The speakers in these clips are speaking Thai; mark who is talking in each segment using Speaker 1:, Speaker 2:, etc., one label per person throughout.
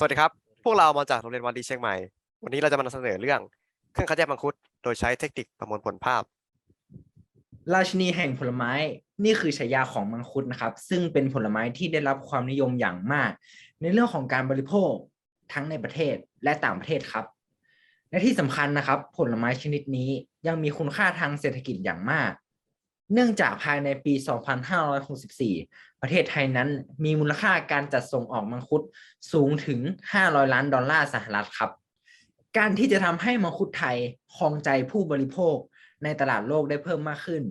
Speaker 1: สวัสดีครับ พวกเรามาจากโรงเรียนวันดีเชียงใหม่ วันนี้เราจะมานำเสนอเรื่องเครื่องคัดแยกมังคุด โดยใช้เทคนิคประมวลผลภาพ
Speaker 2: ราชินีแห่งผลไม้ นี่คือฉายาของมังคุดนะครับ ซึ่งเป็นผลไม้ที่ได้รับความนิยมอย่างมาก ในเรื่องของการบริโภคทั้งในประเทศและต่างประเทศครับ และที่สำคัญนะครับ ผลไม้ชนิดนี้ยังมีคุณค่าทางเศรษฐกิจอย่างมาก เนื่องจากภายในปี 2564 ประเทศไทยนั้นมีมูลค่าการจัดส่งออกมังคุดสูงถึง 500 ล้านดอลลาร์สหรัฐครับ การที่จะทำให้มังคุดไทยครองใจผู้บริโภคในตลาดโลกได้เพิ่มมากขึ้น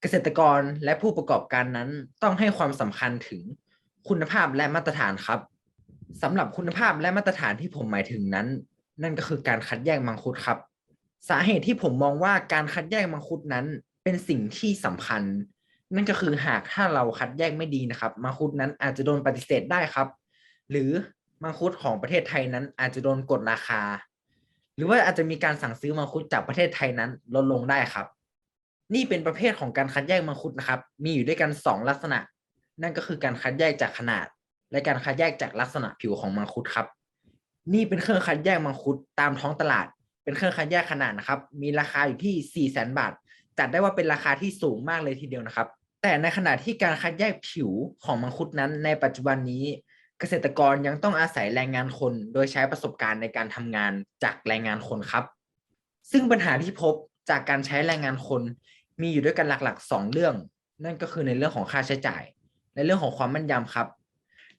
Speaker 2: เกษตรกรและผู้ประกอบการนั้นต้องให้ความสำคัญถึงคุณภาพและมาตรฐานครับสำหรับคุณภาพและมาตรฐานที่ผมหมายถึงนั้น นั่นก็คือการคัดแยกมังคุดครับ สาเหตุที่ผมมองว่าการคัดแยกมังคุดนั้น เป็นสิ่งที่สำคัญ นั่นก็คือหากถ้าเราคัดแยกไม่ดีนะครับ มังคุดนั้นอาจจะโดนปฏิเสธได้ครับ หรือมังคุดของประเทศไทยนั้นอาจจะโดนกดราคา หรือว่าอาจจะมีการสั่งซื้อมังคุดจากประเทศไทยนั้นลดลงได้ครับ นี่เป็นประเภทของการคัดแยกมังคุดนะครับ มีอยู่ด้วยกันสองลักษณะ นั่นก็คือการคัดแยกจากขนาด และการคัดแยกจากลักษณะผิวของมังคุดครับ นี่เป็นเครื่องคัดแยกมังคุดตามท้องตลาด เป็นเครื่องคัดแยกขนาดนะครับ มีราคาอยู่ที่4 0 0 0 0 0 บาท จัดได้ว่าเป็นราคาที่สูงมากเลยทีเดียวนะครับ แต่ในขณะที่การคัดแยกผิวของมังคุดนั้น ในปัจจุบันนี้เกษตรกรยังต้องอาศัยแรงงานคน โดยใช้ประสบการณ์ในการทำงานจากแรงงานคนครับ ซึ่งปัญหาที่พบจากการใช้แรงงานคนมีอยู่ด้วยกันหลักๆ 2 เรื่อง นั่นก็คือในเรื่องของค่าใช้จ่าย ในเรื่องของความมั่นยำครับ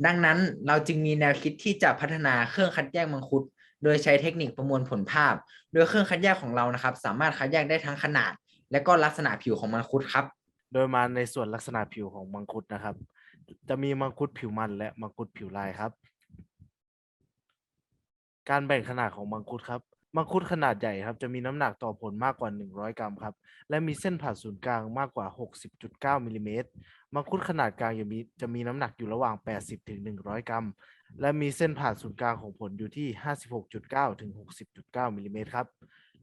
Speaker 2: ดังนั้นเราจึงมีแนวคิดที่จะพัฒนาเครื่องคัดแยกมังคุด โดยใช้เทคนิคประมวลผลภาพ โดยเครื่องคัดแยกของเรานะครับ สามารถคัดแยกได้ทั้งขนาด และก็ลักษณะผิวของมังคุดครับ
Speaker 3: โดยมาในส่วนลักษณะผิวของมังคุดนะครับ จะมีมังคุดผิวมันและมังคุดผิวลายครับ การแบ่งขนาดของมังคุดครับมังคุดขนาดใหญ่ครับ จะมีน้ำหนักต่อผลมากกว่า 100 กรัมครับ และมีเส้นผ่าศูนย์กลางมากกว่า 60.9มิลลิเมตรมังคุดขนาดกลางจะมีจะมีน้ำหนักอยู่ระหว่าง 80ถึง100 กรัม และมีเส้นผ่าศูนย์กลางของผลอยู่ที่ 56.9ถึง60.9มิลลิเมตรครับ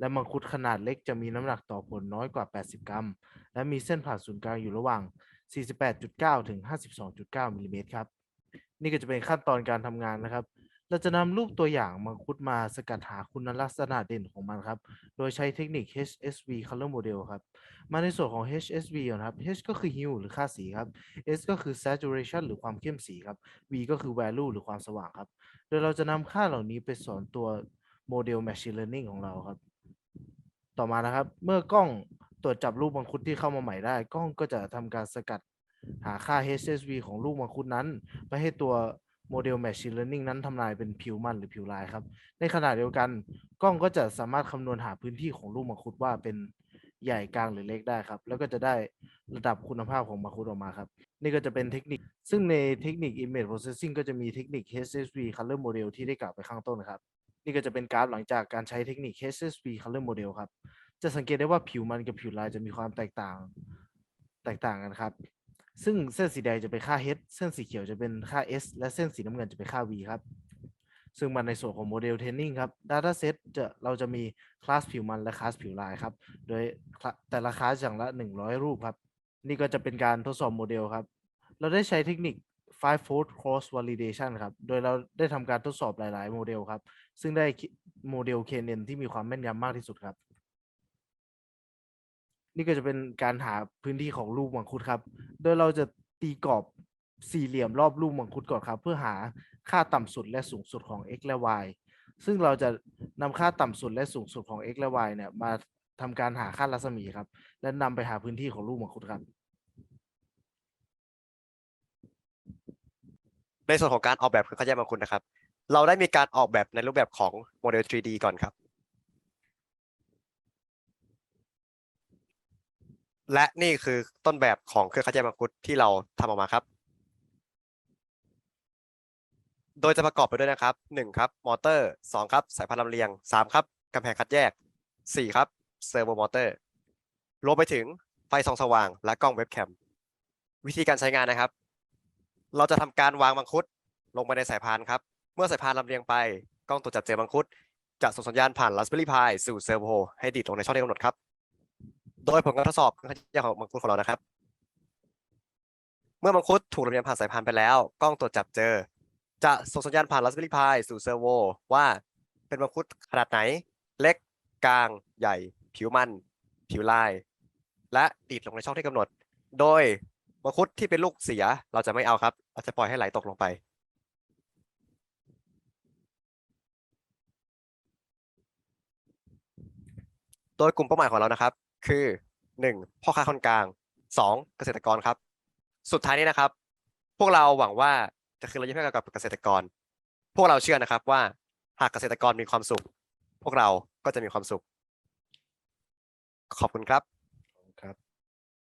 Speaker 3: และมังคุดขนาดเล็กจะมีน้ำหนักต่อผลน้อยกว่า 80 กรัม และมีเส้นผ่าศูนย์กลางอยู่ระหว่าง 48.9 ถึง 52.9 มิลลิเมตรครับ นี่ก็จะเป็นขั้นตอนการทำงานนะครับ เราจะนำรูปตัวอย่างมังคุดมาสกัดหาคุณลักษณะเด่นของมันครับ โดยใช้เทคนิค HSV Color Model ครับ มาในส่วนของ HSV ก่อนครับ H ก็คือ hue หรือค่าสีครับ S ก็คือ saturation หรือความเข้มสีครับ V ก็คือ value หรือความสว่างครับ โดยเราจะนำค่าเหล่านี้ไปสอนตัวโมเดล machine learning ของเราครับ ต่อมานะครับ เมื่อกล้องตรวจจับรูปมังคุดที่เข้ามาใหม่ได้ กล้องก็จะทำการสกัดหาค่า HSV ของลูกมังคุดนั้น ไปให้ตัวโมเดล Machine Learning นั้นทำนายเป็นผิวมันหรือผิวลายครับ ในขณะเดียวกัน กล้องก็จะสามารถคำนวณหาพื้นที่ของลูกมังคุดว่าเป็นใหญ่กลางหรือเล็กได้ครับ แล้วก็จะได้ระดับคุณภาพของมังคุดออกมาครับ นี่ก็จะเป็นเทคนิค ซึ่งในเทคนิค Image Processing ก็จะมีเทคนิค HSV Color Model ที่ได้กล่าวไปข้างต้นนะครับ นี่ก็จะเป็นกราฟหลังจากการใช้เทคนิค HSV Color Model ครับ จะสังเกตได้ว่าผิวมันกับผิวลายจะมีความแตกต่างแตกต่างกันครับ ซึ่งเส้นสีแดงจะเป็นค่า H เส้นสีเขียวจะเป็นค่า S และเส้นสีน้ำเงินจะเป็นค่า V ครับ ซึ่งมันในส่วนของโมเดลเทรนนิ่งครับ Dataset จะเราจะมีคลาสผิวมันและคลาสผิวลายครับ โดยแต่ละคลาสอย่างละ 100 รูปครับ นี่ก็จะเป็นการทดสอบโมเดลครับ เราได้ใช้เทคนิค five fold cross validation ครับ โดยเราได้ทำการทดสอบหลาย ๆ โมเดลครับ ซึ่งได้โมเดล KNN ที่มีความแม่นยำมากที่สุดครับ นี่ก็จะเป็นการหาพื้นที่ของลูกมังคุดครับ โดยเราจะตีกรอบสี่เหลี่ยมรอบลูกมังคุดก่อนครับ เพื่อหาค่าต่ำสุดและสูงสุดของ x และ y ซึ่งเราจะนำค่าต่ำสุดและสูงสุดของ x และ y เนี่ยมาทำการหาค่ารัศมีครับ และนำไปหาพื้นที่ของลูกมังคุดครับ
Speaker 1: ในส่วนของการออกแบบเครืองคัดแยกมังคุดนะครับ เราได้มีการออกแบบในรูปแบบของโมเดล 3D ก่อนครับ และนี่คือต้นแบบของเครื่องคัดแยกมังคุดที่เราทำออกมาครับ โดยจะประกอบไปด้วยนะครับหนึ่งครับมอเตอร์สองครับสายพานลำเลียงสามครับกำแพงคัดแยกสี่ครับเซอร์โวมอเตอร์รวมไปถึงไฟส่องสว่างและกล้องเว็บแคม วิธีการใช้งานนะครับ เราจะทำการวางมังคุดลงไปในสายพานครับ เมื่อสายพานลำเลียงไป กล้องตรวจจับเจอมังคุดจะส่งสัญญาณผ่าน Raspberry Pi สู่เซอร์โวให้ดีดลงในช่องที่กำหนดครับ โดยผลการทดสอบการขยายของมังคุดของเรานะครับ เมื่อมังคุดถูกลำเลียงผ่านสายพานไปแล้ว กล้องตรวจจับเจอ จะส่งสัญญาณผ่าน Raspberry Pi สู่เซอร์โวว่าเป็นมังคุดขนาดไหน เล็ก กลาง ใหญ่ ผิวมัน ผิวลาย และดีดลงในช่องที่กำหนด โดย มังคุดที่เป็นลูกเสีย เราจะไม่เอาครับ เราจะปล่อยให้ไหลตกลงไป โดยกลุ่มเป้าหมายของเรานะครับ คือหนึ่งพ่อค้าคนกลางสองเกษตรกรครับ สุดท้ายนี้นะครับ พวกเราหวังว่าจะคืนรายได้ให้กับเกษตรกร พวกเราเชื่อนะครับว่าหากเกษตรกรมีความสุข พวกเราก็จะมีความสุข ขอบคุณครับ